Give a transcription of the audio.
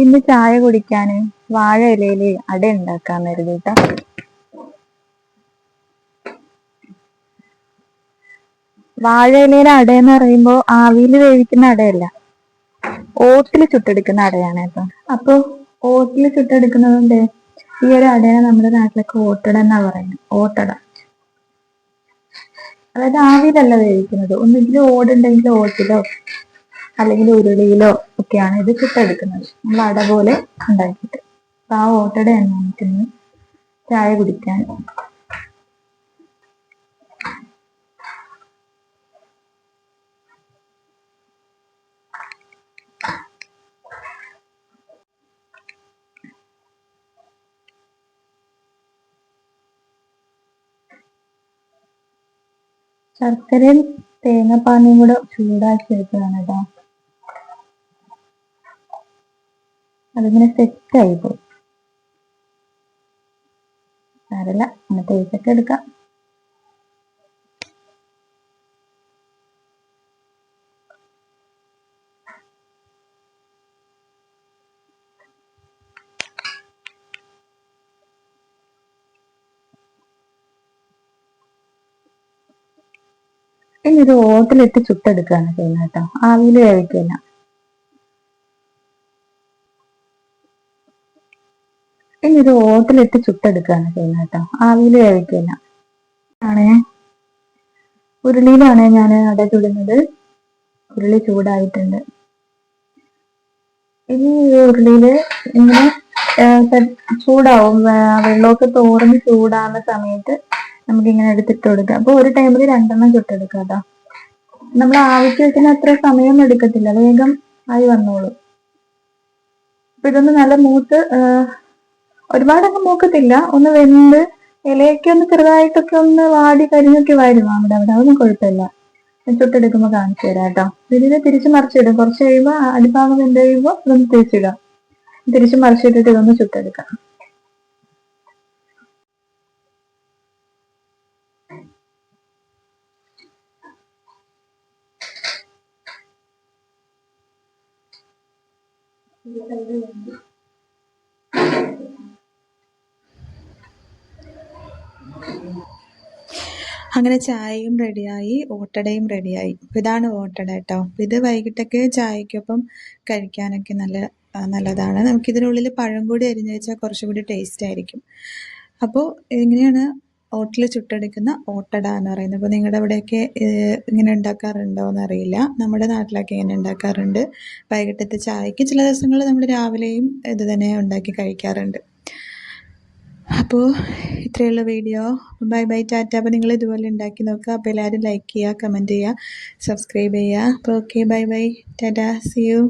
ഇന്ന് ചായ കുടിക്കാന് വാഴ ഇലയിൽ അട ഉണ്ടാക്കാൻ കരുതിട്ടാ. വാഴ ഇലയിലെ അട എന്ന് പറയുമ്പോ ആവിയിൽ വേവിക്കുന്ന അടയല്ല ഓട്ടിൽ ചുട്ടെടുക്കുന്ന അടയാണ് കേട്ടോ. അപ്പൊ ഓട്ടിൽ ചുട്ടെടുക്കുന്നത് കൊണ്ട് ഈ ഒരു അടയെ നമ്മുടെ നാട്ടിലൊക്കെ ഓട്ടട എന്നാ പറയുന്നത് ഓട്ടട. അതായത് ആവിയിലല്ല വേവിക്കുന്നത് ഒന്നുകിൽ ഓടുണ്ടെങ്കിൽ ഓട്ടിലോ അല്ലെങ്കിൽ ഉരുളിയിലോ ഒക്കെയാണ് ഇത് ചുട്ടെടുക്കുന്നത് നമ്മൾ അട പോലെ ഉണ്ടാക്കിയിട്ട്. അപ്പൊ ആ ഓട്ടടയാണ് നമുക്കിന്ന് ചായ കുടിക്കാൻ. ശർക്കരയും തേങ്ങാപ്പാനിയും കൂടെ ചൂടാക്കി എടുത്തതാണ് കേട്ടോ. അതിങ്ങനെ സെറ്റായി പോയി. സാരല്ല ഒന്ന് തേച്ചൊക്കെ എടുക്കാം. ഇനി ഒരു ഓട്ടിലിട്ട് ചുട്ടെടുക്കുകയാണ് ചെയ്യുന്നത് കേട്ടോ. ആവിയിൽ വേവിക്കില്ല ഒരു ഓട്ടിലിട്ട് ചുട്ടെടുക്കുകയാണ് ചെയ്യുന്നത് കേട്ടോ. ആവിയിൽ വേവിക്കില്ല. ആണ് ഉരുളിയിലാണ് ഞാൻ അട ചുടുന്നത്. ഉരുളി ചൂടായിട്ടുണ്ട്. ഇനി ഈ ഉരുളിയിൽ ഇങ്ങനെ ചൂടാവും. വെള്ളമൊക്കെ തോർന്ന് ചൂടാവുന്ന സമയത്ത് നമുക്ക് ഇങ്ങനെ എടുത്തിട്ട് കൊടുക്കാം. അപ്പൊ ഒരു ടൈമിൽ രണ്ടെണ്ണം ചുട്ടെടുക്കാം കേട്ടോ. നമ്മൾ ആവശ്യം വെക്കുന്ന അത്ര സമയം എടുക്കത്തില്ല. വേഗം ആയി വന്നോളൂ. അപ്പൊ ഇതൊന്ന് നല്ല മൂത്ത് ഒരുപാടൊക്കെ മൂക്കത്തില്ല. ഒന്ന് വെന്ത് ഇലയൊക്കെ ഒന്ന് ചെറുതായിട്ടൊക്കെ ഒന്ന് വാടി കരിഞ്ഞൊക്കെ വരുന്നു അവിടെ അവിടെ. അതൊന്നും കുഴപ്പമില്ല. ചുട്ടെടുക്കുമ്പോൾ കാണിച്ചു തരാം കേട്ടോ. ഇതിന് തിരിച്ച് മറിച്ചിടും. കുറച്ച് കഴിയുമ്പോൾ അടിഭാഗം വെന്ത് കഴിയുമ്പോൾ ഇതൊന്ന് തിരിച്ചിടാം. തിരിച്ച് മറിച്ചിട്ടിട്ട് ഇതൊന്ന് ചുട്ടെടുക്കാം. അങ്ങനെ ചായയും റെഡിയായി ഓട്ടടയും റെഡിയായി. ഇതാണ് ഓട്ടട കേട്ടോ. ഇത് വൈകിട്ടൊക്കെ ചായക്കൊപ്പം കഴിക്കാനൊക്കെ നല്ല നല്ലതാണ്. നമുക്കിതിനുള്ളിൽ പഴം കൂടി അരിഞ്ഞു വെച്ചാൽ കുറച്ചും കൂടി ടേസ്റ്റ് ആയിരിക്കും. അപ്പോൾ ഇങ്ങനെയാണ് ഓട്ടിൽ ചുട്ടെടുക്കുന്ന ഓട്ടട എന്ന് പറയുന്നത്? അപ്പോൾ നിങ്ങളുടെ അവിടെയൊക്കെ ഇങ്ങനെ ഉണ്ടാക്കാറുണ്ടോ എന്നറിയില്ല. നമ്മുടെ നാട്ടിലൊക്കെ ഇങ്ങനെ ഉണ്ടാക്കാറുണ്ട്. വൈകിട്ടത്തെ ചായക്ക് ചില ദിവസങ്ങളിൽ നമ്മൾ രാവിലെയും ഇത് തന്നെ ഉണ്ടാക്കി കഴിക്കാറുണ്ട്. അപ്പോൾ ഇത്രയുള്ള വീഡിയോ ബൈ ബൈ ടാറ്റ. അപ്പോൾ നിങ്ങൾ ഇതുപോലെ ഉണ്ടാക്കി നോക്കുക. അപ്പോൾ എല്ലാവരും ലൈക്ക് ചെയ്യുക കമന്റ് ചെയ്യുക സബ്സ്ക്രൈബ് ചെയ്യുക. അപ്പോൾ okay bye bye tata see you